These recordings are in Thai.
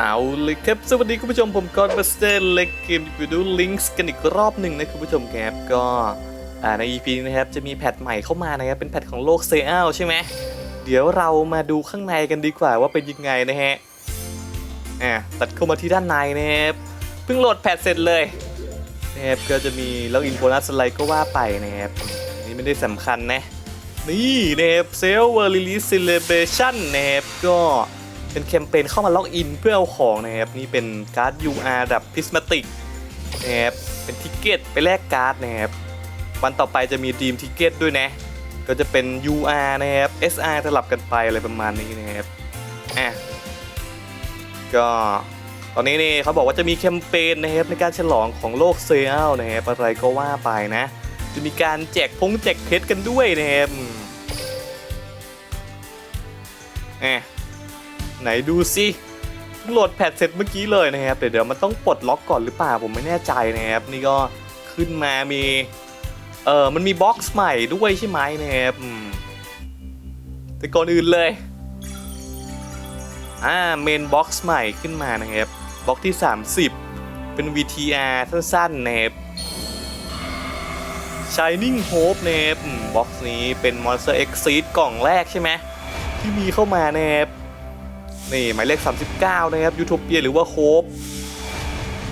เอาเลยครับ สวัสดีคุณผู้ชมผมกอนบัสเตอร์เล็กเกมไปดูลิงก์กันอีกรอบหนึ่งนะคุณผู้ชมครับก็ใน EP นี้นะครับจะมีแพทใหม่เข้ามานะครับ เป็นแพทของโลกเซอัลใช่ไหมเดี๋ยวเรามาดูข้างในกันดีกว่าว่าเป็นยังไงนะฮะอ่าตัดเข้ามาที่ด้านในนะครับเพิ่งโหลดแพทเสร็จเลยนะครับก็จะมีล็อกอินโบนัสอะไรก็ว่าไปนะครับนนี่ไม่ได้สำคัญนะ นี่นะครับเซลเวอร์ลิลิสเซเลเบชันนะครับก็เป็นแคมเปญเข้ามาล็อกอินเพื่อเอาของนะครับ นี่เป็นการ์ด UR ระดับพิสมาติกนะครับเป็นทิกเก็ตไปแลกการ์ดนะครับ วันต่อไปจะมีดีมทิกเก็ตด้วยนะ ก็จะเป็น UR นะครับ SR สลับกันไปอะไรประมาณนี้นะครับอะก็ตอนนี้นี่เขาบอกว่าจะมีแคมเปญนะครับในการฉลองของโลกเซลนะครับอะไรก็ว่าไปนะ จะมีการแจกพงแจกเพชรกันด้วยนะครับ แอะไหนดูสิโหลดแพทเสร็จเมื่อกี้เลยนะครับเดี๋ยวเดี๋ยวมันต้องปลดล็อกก่อนหรือเปล่าผมไม่แน่ใจนะครับนี่ก็ขึ้นมามีเออมันมีบ็อกซ์ใหม่ด้วยใช่ไหมนะครับแต่ก่อนอื่นเลยอ่าเมนบ็อกซ์ใหม่ขึ้นมานะครับบ็อกที่ 30 เป็น VTR สั้นๆนะครับ Shining Hope นะครับบ็อกซ์นี้เป็น Monster Exceed กล่องแรกใช่ไหม ที่มีเข้ามานะครับนี่หมายเลข 39 นะครับยูโทเปียหรือว่า Hope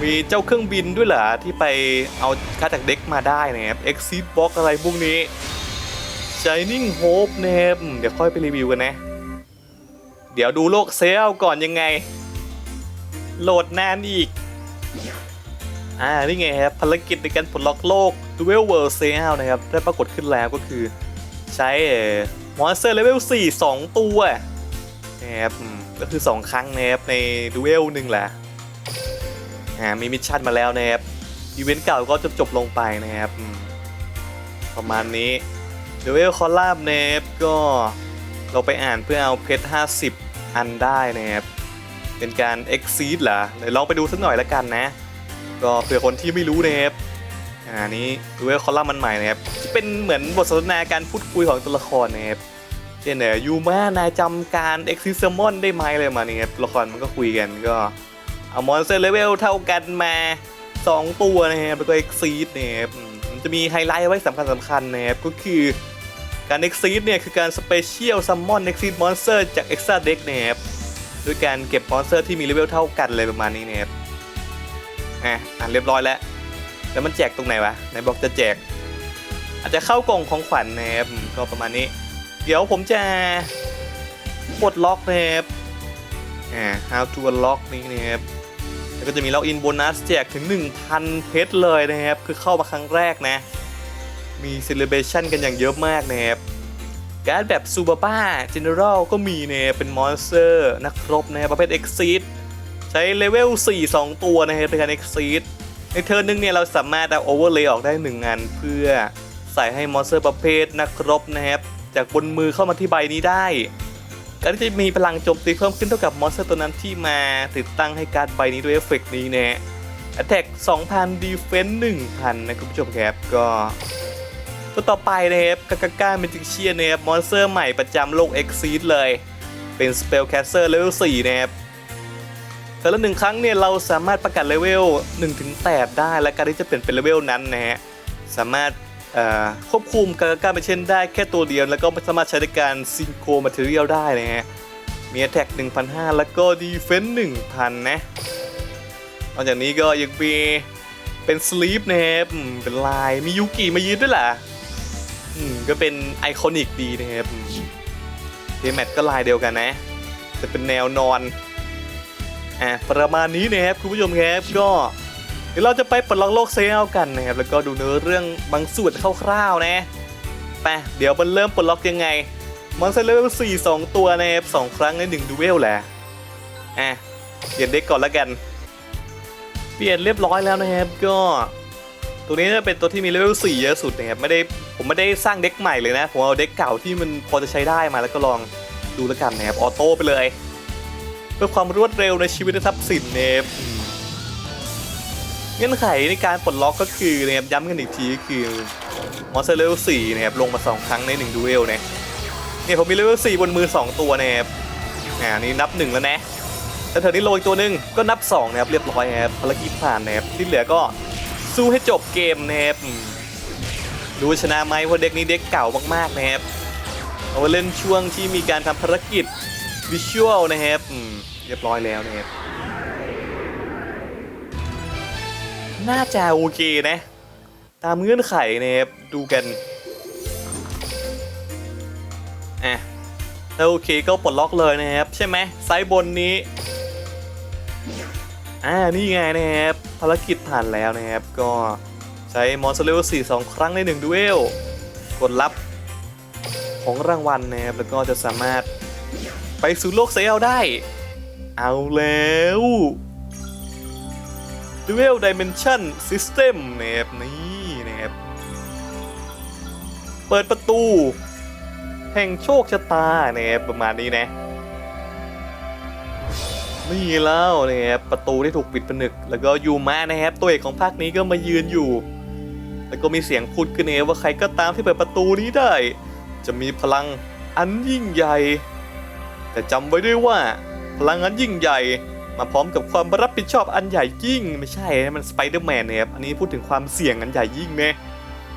มีเจ้าเครื่องบินด้วยเหรอที่ไปเอาค่าจากเด็กมาได้นะครับ Exceed Box อะไรพวกนี้ Shining Hope นะครับเดี๋ยวค่อยไปรีวิวกันนะ เดี๋ยวดูโลกเซลก่อนยังไง โหลดนานอีก อ่า นี่ไงครับภารกิจในการปลดล็อกโลก Duel World Sale นะครับ ได้ปรากฏขึ้นแล้วก็คือใช้ มอนสเตอร์เลเวล4 2 ตัวนะครับก็คือ 2 ครั้งนะครับใน Duel หนึ่งแหละอ่ามีมิชชั่นมาแล้วนะครับอีเวนต์เก่าก็จบจบลงไปนะครับ ประมาณนี้ Duel คอลัมน์นะครับก็เราไปอ่านเพื่อเอาเพชร 50 อันได้นะครับ เป็นการ Exceed เหรอเดี๋ยวลองไปดูสักหน่อยละกันนะ ก็เผื่อคนที่ไม่รู้นะครับ อ่านี้ดูว่าคอลัมน์มันใหม่นะครับที่เป็นเหมือนบทสนทนาการพูดคุยของตัวละครนะครับเช่นเนี่ยยูมานายจำการเอ็กซิสมอนได้ไหมเลยมาเนี่ยตัวละครมันก็คุยกันก็เอามอนสเตอร์เลเวลเท่ากันมา 2 ตัวนะครับแล้วก็เอ็กซีดนะครับมันจะมีไฮไลท์ไว้สำคัญสำคัญนะครับก็คือการเอ็กซีดเนี่ยคือการสเปเชียลซัมมอนเอ็กซีดมอนสเตอร์จากเอ็กซ์ตร้าเด็กนะครับด้วยการเก็บมอนสเตอร์ที่มีเลเวลเท่ากันเลยประมาณนี้นะครับอะอ่านเรียบร้อยแล้ว แล้วมันแจกตรงไหนวะไหนบอกจะแจก อาจจะเข้ากล่องของขวัญนะครับก็ประมาณนี้ เดี๋ยวผมจะปลดล็อกนะครับอ่า how to unlock นี่นะครับแล้วก็จะมีล็อกอินโบนัสแจกถึง 1,000 เพชรเลยนะครับ คือเข้ามาครั้งแรกนะ มีเซเลเบชันกันอย่างเยอะมากนะครับการ์ดแบบซูเปอร์ป้าเจเนอรัลก็มีเนี่ยเป็นมอนสเตอร์นักรบนะครับประเภท Exceed ใช้เลเวล4 2 ตัวนะครับในการ Exceed ในเทิร์นหนึงเนี่ยเราสามารถเอาโอเวอร์เลย์ออกได้1งานเพื่อใส่ให้มอนสเตอร์ประเภทนักรบนะครับ จากบนมือเข้ามาที่ใบนี้ได้การที่จะมีพลังโจมตีเพิ่มขึ้นเท่ากับมอนสเตอร์ตัวนั้นที่มาติดตั้งให้การใบนี้ด้วยเอฟเฟกต์นี้นะฮะ Attack 2,000 Defense 1,000 นะคุณผู้ชมครับก็ตัวต่อไปนะครับกากาก้าเมจิกเชียนะครับมอนสเตอร์ใหม่ประจำโลก Exceed เลย เป็น Spellcaster Level 4 นะครับ แต่ละหนึ่งครั้งเนี่ยเราสามารถประกาศเลเวล1-8 ได้ และการที่จะเปลี่ยนเป็นเลเวลนั้นนะฮะสามารถควบคุมการการเป็นเช่นได้แค่ตัวเดียว แล้วก็สามารถใช้ในการซิงโครมาเทอเรียลได้นะฮะมี Attack 1,500 แล้วก็ Defense 1,000 นะนอกจากนี้ก็ยังมีเป็น Sleep นะครับเป็นลายมียูกิมายืนด้วยล่ะอืมก็เป็นไอคอนิกดีนะครับเทแมทก็ลายเดียวกันนะ แต่เป็นแนวนอน อะประมาณนี้นะครับคุณผู้ชมครับก็เดี๋ยวเราจะไปปลดล็อกโลกเซลกันนะครับแล้วก็ดูเนื้อเรื่องบางส่วนคร่าวๆนะไปเดี๋ยวมันเริ่มปลดล็อกยังไงมอนสเตอร์เลเวล4 2 ตัวนะครับสองครั้งใน1ดูเวลแหละอะเปลี่ยนเด็กก่อนแล้วกัน เปลี่ยนเรียบร้อยแล้วนะครับก็ตัวนี้จะเป็นตัวที่มีเลเวล4เยอะสุดนะครับไม่ได้ผมไม่ได้สร้างเด็กใหม่เลยนะ ผมเอาเด็กเก่าที่มันพอจะใช้ได้มาแล้วก็ลองดูแล้วกันนะครับออโต้ไปเลย เพื่อความรวดเร็วในชีวิตและทรัพย์สินเนฟเงื่อนไขในการปลดล็อกก็คือนะครับย้ำกันอีกทีก็คือมอนสเตอร์เลเวล4นะครับลงมา 2 ครั้งใน1ดูเอลเนี่ยเนี่ยผมมีเลเวล4บนมือ 2 ตัวนะครับอ่านี่นับ 1 แล้วนะแล้วเธอนี่โรยตัวหนึ่งก็นับ2นะครับเรียบร้อยครับภารกิจผ่านนะครับที่เหลือก็สู้ให้จบเกมนะครับดูชนะไหมเพราะเด็กนี้เด็กเก่ามากๆนะครับเอาเล่นช่วงที่มีการทำภารกิจ วิชวลนะครับอืมเรียบร้อยแล้วนะครับน่าจะโอเคนะ ตามเงื่อนไขนะครับดูกันอะถ้าโอเคก็ปลดล็อกเลยนะครับ ใช่ไหมไซส์บนนี้อ่านี่ไงนะครับภารกิจผ่านแล้วนะครับ ก็ใช้มอนสเลเวล4 2ครั้งใน1ดูเอลกดรับของรางวัลนะครับแล้วก็จะสามารถ ไปสู่โลกเซลได้ เอาแล้วดูเอลดิเมนชันซิสเต็มนะครับนี่นะครับเปิดประตู แห่งโชคชะตานะครับประมาณนี้นะนี่แล้วนะครับประตูที่ถูกปิดผนึก แล้วก็ยูมะนะครับตัวเอกของภาคนี้ก็มายืนอยู่ แล้วก็มีเสียงพูดขึ้นเองว่าใครก็ตามที่เปิดประตูนี้ได้ จะมีพลังอันยิ่งใหญ่ แต่จำไว้ด้วยว่า พลังอันยิ่งใหญ่ มาพร้อมกับความรับผิดชอบอันใหญ่ยิ่ง ไม่ใช่นะมันสไปเดอร์แมนเนะครับอันนี้พูดถึงความเสี่ยงอันใหญ่ยิ่งนะ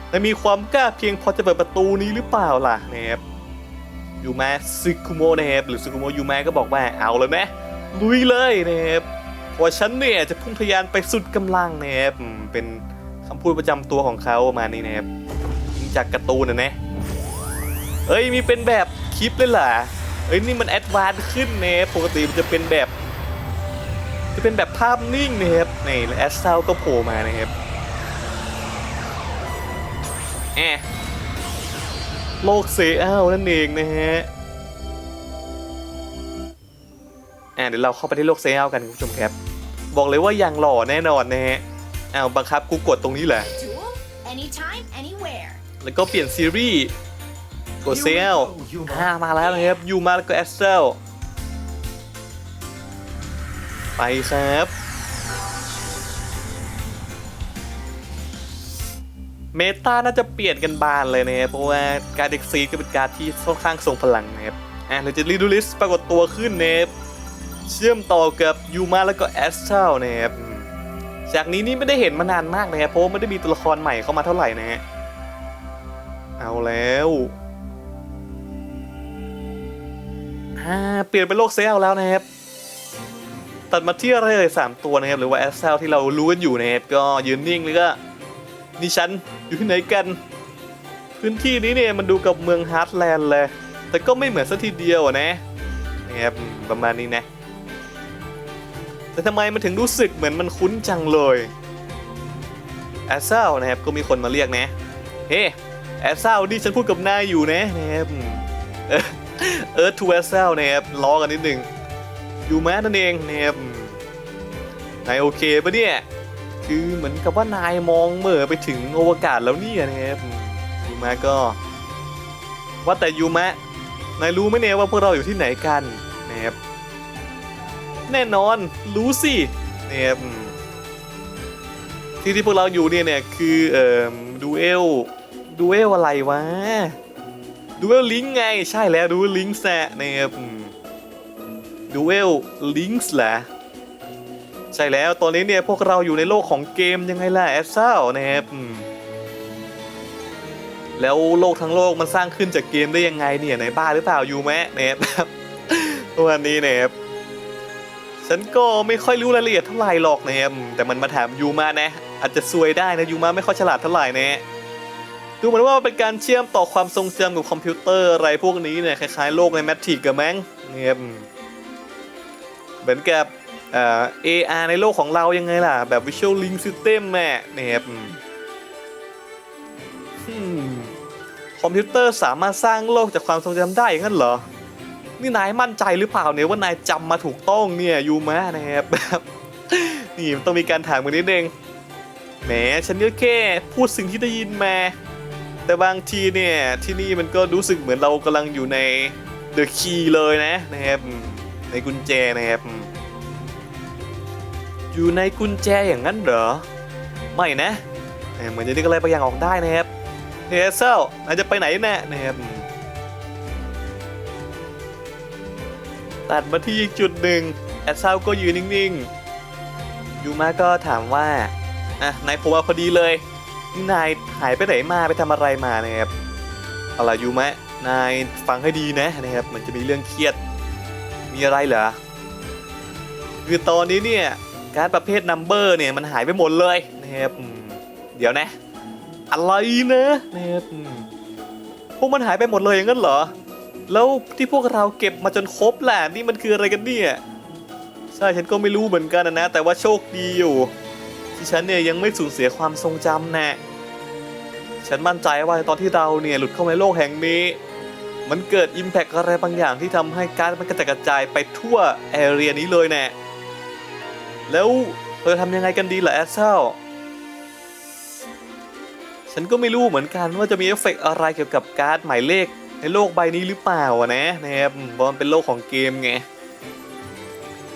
และมีความกล้าเพียงพอจะเปิดประตูนี้หรือเปล่าล่ะนะครับยูมซึคุโมะนะครับหรือซึคุโมะยูมก็บอกว่าเอาเลยนะลุยเลยนะครับเพราะฉันเนี่ยจะพุ่งทะยานไปสุดกำลังนะครับเป็นคำพูดประจำตัวของเขาประมาณนี้นะครับยิงจากการ์ตูนนะนะเอ้ยมีเป็นแบบคลิปเลยเหรอ เอ้ยนี่มันแอดวานซ์ขึ้นนะครับปกติมันจะเป็นแบบ จะเป็นแบบภาพนิ่งนะครับนี่แล้วแอสเซลก็โผล่มานะครับแอะโลกเซอ้าวนั่นเองนะฮะอ่าเดี๋ยวเราเข้าไปที่โลกเซลกันคุณผู้ชมครับ บอกเลยว่ายังหล่อแน่นอนนะฮะอ้าวบังคับกูกดตรงนี้แหละ Duel, anytime, anywhere. แล้วก็เปลี่ยนซีรีส์ กดเซลอ่ามาแล้วนะครับยูมาแล้วก็แอสเซลไปครับเมตาน่าจะเปลี่ยนกันบานเลยนะครับเพราะว่าการเด็กซีก็เป็นการที่ค่อนข้างทรงพลังนะครับอ่าเราจะรีดูลิสปรากฏตัวขึ้นนะครับเชื่อมต่อกับยูมาแล้วก็แอสเซลนะครับจากนี้นี่ไม่ได้เห็นมานานมากนะครับเพราะไม่ได้มีตัวละครใหม่เข้ามาเท่าไหร่นะฮะเอาแล้ว เปลี่ยนเป็นโลกเซลแล้วนะครับ ตัดมาที่อะไรเลยสามตัวนะครับ หรือว่าแอสเซลที่เรารู้กันอยู่นะครับ ก็ยืนนิ่งแล้วก็นี่ฉันอยู่ที่ไหนกัน พื้นที่นี้เนี่ยมันดูกับเมืองฮาร์ดแลนด์เลย แต่ก็ไม่เหมือนสักทีเดียวนะนะครับประมาณนี้นะ แต่ทำไมมันถึงรู้สึกเหมือนมันคุ้นจังเลยแอสเซลนะครับก็มีคนมาเรียกนะ เฮ้แอสเซลนี่ฉันพูดกับนายอยู่นะนะครับ เออเออทูแอสเซลนะครับล้อกันนิดนึงอยู่แม้นั่นเองนะครับนายโอเคปะเนี่ยคือเหมือนกับว่านายมองเหม่อไปถึงอวกาศแล้วเนี่ยนะครับยูมะก็ ว่าแต่ยูมะนายรู้ไหมเนี่ยว่าพวกเราอยู่ที่ไหนกันนะครับแน่นอนรู้สินะครับที่ที่พวกเราอยู่เนี่ยเนี่ยคือเอ่อดูเอลดูเอลอะไรวะ ดูเอลลิงไงใช่แล้วดูลิงส์แหละนะครับดูเอลลิงส์แหละใช่แล้วตอนนี้เนี่ยพวกเราอยู่ในโลกของเกมยังไงล่ะแอสเซลนะครับแล้วโลกทั้งโลกมันสร้างขึ้นจากเกมได้ยังไงเนี่ยไหนบ้าหรือเปล่าอยู่ไหมนะครับวันนี้นะครับฉันก็ไม่ค่อยรู้รายละเอียดเท่าไหร่หรอกนะครับแต่มันมาถามยูมานะ อาจจะซวยได้นะยูมาไม่ค่อยฉลาดเท่าไหร่นะ ดูเหมือนว่าเป็นการเชื่อมต่อความทรงจำกับคอมพิวเตอร์อะไรพวกนี้เนี่ยคล้ายๆโลกในแมทริกกับแมงเนี่ยเหมือนกับเอ่อ AR ในโลกของเรายังไงล่ะ แบบ Visual Link System แม่เนี่ยคอมพิวเตอร์สามารถสร้างโลกจากความทรงจำได้อย่างนั้นเหรอ นี่นายมั่นใจหรือเปล่าเนี่ยว่านายจำมาถูกต้องเนี่ยยูมะนะครับนี่มันต้องมีการถามกันนิดนึงแหมฉันก็แค่พูดสิ่งที่ได้ยินมา แต่บางทีเนี่ยที่นี่มันก็รู้สึกเหมือนเรากำลังอยู่ในเดอะคีย์เลยนะนะครับในกุญแจนะครับอยู่ในกุญแจอย่างนั้นเหรอ ไม่นะ เหมือนจะนึกอะไรบางอย่างออกได้นะครับเฮเซลนายจะไปไหนแน่นะครับตัดมาที่อีกจุดหนึ่งแอดเซาก็ยืนนิ่งๆ ยูมาก็ถามว่า อะนายผมมาพอดีเลย นายหายไปไหนมาไปทำอะไรมานะครับอะไรอยูมนายฟังให้ดีนะนะครับ มันจะมีเรื่องเครียด มีอะไรเหรอคือตอนนี้เนี่ยการประเภทนัมเบอร์เนี่ยมันหายไปหมดเลยนะครับเดี๋ยวนะ อะไรนะนะครับพวกมันหายไปหมดเลยอย่างนั้นเหรอ แล้วที่พวกเราเก็บมาจนครบแหละนี่มันคืออะไรกันเนี่ยใช่ฉันก็ไม่รู้เหมือนกันนะ แต่ว่าโชคดีอยู่ ที่ฉันเนี่ยยังไม่สูญเสียความทรงจำนะ ฉันมั่นใจว่าตอนที่เราเนี่ยหลุดเข้าในโลกแห่งนี้ มันเกิดอิมแพกอะไรบางอย่างที่ทำให้การดมันกระจกระจายไปทั่วแอเรียนี้เลยแน่แล้วเราจะทำยังไงกันดีล่ะแอสเซลฉันก็ไม่รู้เหมือนกันว่าจะมีเอฟเฟกต์อะไรเกี่ยวกับการ์ดหมายเลขในโลกใบนี้หรือเปล่าอะนะนะครับเพราะมันเป็นโลกของเกมไง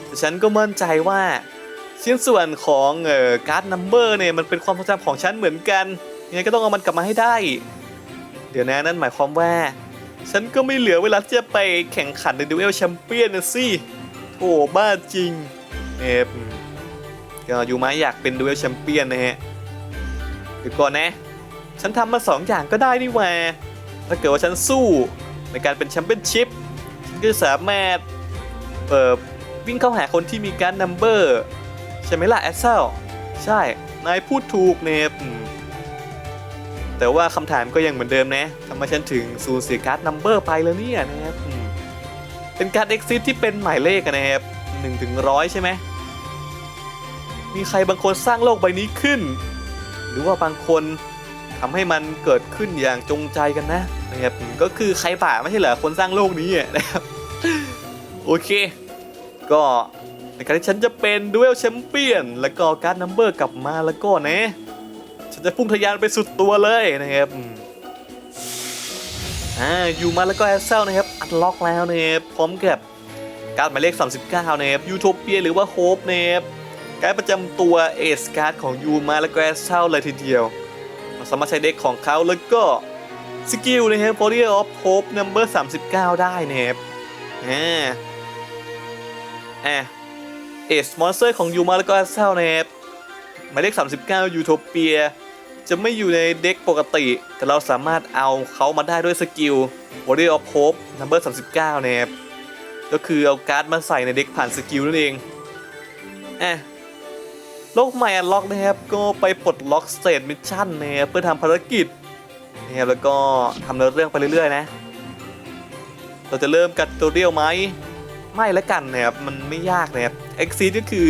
แต่ฉันก็มั่นใจว่าชิ้นส่วนของการ์ดนัมเบอร์เนี่ยมันเป็นความทรงจำของฉันเหมือนกัน ยังไงก็ต้องเอามันกลับมาให้ได้ เดี๋ยวนะนั่นหมายความว่า ฉันก็ไม่เหลือเวลาที่จะไปแข่งขันในดูเอลแชมเปี้ยนนะสิโอ้บ้าจริงเอฟก็อยู่ไหมอยากเป็นดูเอลแชมเปี้ยนนะฮะเดี๋ยวก่อนนะ ฉันทำมาสองอย่างก็ได้นี่หว่าถ้าเกิดว่าฉันสู้ในการเป็นแชมเปี้ยนชิพฉันก็สามารถเอ่อวิ่งเข้าหาคนที่มีการนัมเบอร์ใช่ไหมล่ะแอสเซลใช่ นายพูดถูกเนฟ แต่ว่าคำถามก็ยังเหมือนเดิมนะทำไมฉันถึงสูญเสียการ์ดนัมเบอร์ไปแล้วเนี่ยนะครับเป็นการ์ดเอ็กซิสที่เป็นหมายเลขนะครับหนึ่งถึงร้อยใช่ไหมมีใครบางคนสร้างโลกใบนี้ขึ้น หรือว่าบางคนทำให้มันเกิดขึ้นอย่างจงใจกันนะนะครับก็คือใครป่าไม่ใช่เหรอคนสร้างโลกนี้นะครับโอเค ก็ในการที่ฉันจะเป็นดูเอลแชมเปี้ยนแล้วก็การ์ดนัมเบอร์กลับมาแล้วก็นะ ฉันจะพุ่งทะยานไปสุดตัวเลยนะครับอ่าอยู่มาแล้วก็แอสเซลนะครับอัดล็อกแล้วนะครับพร้อมกับการ์ดหมายเลข 39นะครับยูโทเปียหรือว่าโฮปนะครับการประจำตัวเอสการ์ดของยูมาแล้วก็แอสเซลเลยทีเดียวเราสามารถใช้เด็กของเขาแล้วก็สกิลนะครับ Body of Hope Number 39 ได้นะครับอ่าอะเอสมอนสเตอร์ของยูมาแล้วก็แอสเซลนะครับหมายเลข 39ยูโทเปีย จะไม่อยู่ในเด็กปกติ แต่เราสามารถเอาเขามาได้ด้วยสกิล Body of Hope Number 39นะครับก็คือเอาการ์ดมาใส่ในเด็กผ่านสกิลนั่นเองอะโลกใหม่อันล็อกนะครับ ก็ไปปลดล็อกสเตทมิชชั่นนะครับเพื่อทำภารกิจนะครับแล้วก็ทำเรื่องไปเรื่อยๆนะ เราจะเริ่มกัดตัวเรียวไหม ไม่ล้วกันนะครับ มันไม่ยากนะครับ Exceed ก็คือ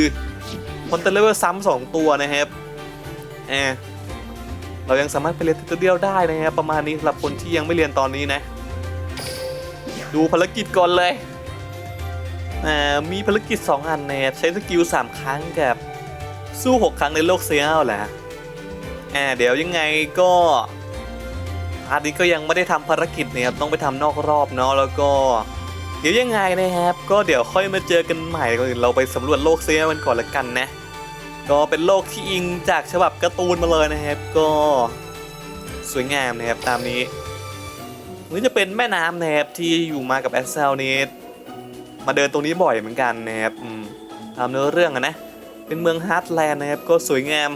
มอนเตเลเวลซ้ำสองตัวนะครับแอบ เรายังสามารถไปเรียนทิวตเรียลได้นะครับประมาณนี้สำหรับคนที่ยังไม่เรียนตอนนี้นะ ดูภารกิจก่อนเลยมีภารกิจ 2 อันนะครับใช้สกิล 3 ครั้งกับสู้ 6 ครั้งในโลกเซียลแหละอ่าเดี๋ยวยังไงก็พาร์ทนี้ก็ยังไม่ได้ทำภารกิจนะครับต้องไปทำนอกรอบเนาะแล้วก็ เดี๋ยวยังไงนะครับ ก็เดี๋ยวค่อยมาเจอกันใหม่เราไปสำรวจโลกเซียมันก่อนละกันนะ ก็เป็นโลกที่อิงจากฉบับการ์ตูนมาเลยนะครับ ก็สวยงามนะครับตามนี้นี่จะเป็นแม่น้ำนะครับที่อยู่มากับแอสเซลนี้มาเดินตรงนี้บ่อยเหมือนกันนะครับตามเนื้อเรื่องอะนะ เป็นเมืองฮาร์ดแลนด์นะครับก็สวยงาม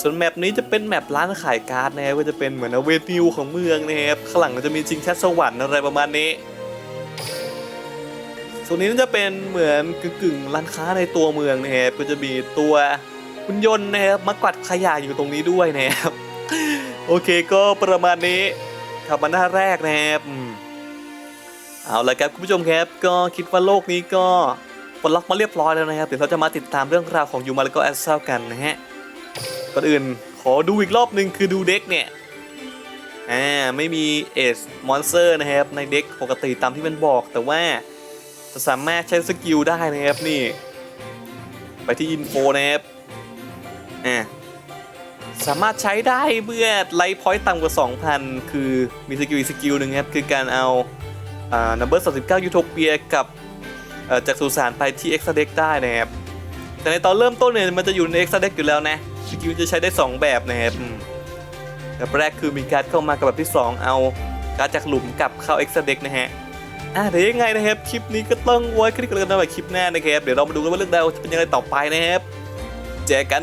ส่วนแมปนี้จะเป็นแมปร้านขายการ์ดนะครับก็จะเป็นเหมือนเวนิวของเมืองนะครับข้างหลังก็จะมีจิงชัดสวรรค์อะไรประมาณนี้ ส่วนนี้จะเป็นเหมือนกึ่งๆร้านค้าในตัวเมืองนะครับก็จะมีตัวหุ่นยนต์นะครับมากวาดขยะอยู่ตรงนี้ด้วยนะครับโอเคก็ประมาณนี้ขับมาหน้าแรกนะครับเอาละครับคุณผู้ชมครับก็คิดว่าโลกนี้ก็ปลดล็อกมาเรียบร้อยแล้วนะครับเดี๋ยวเราจะมาติดตามเรื่องราวของยูมาแล้วก็แอสเซลกันนะฮะก่อนอื่นขอดูอีกรอบหนึ่งคือดูเด็กเนี่ยอ่าไม่มีเอสมอนสเตอร์นะครับในเด็กปกติตามที่มันบอกแต่ว่า จะสามารถใช้สกิลได้นะครับนี่ ไปที่อินโฟนะครับอ่าสามารถใช้ได้เมื่อไลท์พอยต์ต่ำกว่า 2,000 คือมีสกิลอีกสกิลหนึ่งครับ คือการเอาอ่า number 39ยูโทเปียกับจากสุสานไปที่ X Deck ได้นะครับ แต่ในตอนเริ่มต้นเนี่ยมันจะอยู่ใน X Deck อยู่แล้วนะสกิลจะใช้ได้ 2 แบบนะครับแบบแรกคือมีการเข้ามากับแบบที่ 2 เอาการจากหลุมกลับเข้า X Deck นะฮะ อะเดี๋ยวยังไงนะครับคลิปนี้ก็ต้องไว้แค่นี้ก่อนแล้วกันนะคลิปหน้านะครับเดี๋ยวเรามาดูกันว่าเรื่องราวจะเป็นยังไงต่อไปนะครับเจอกัน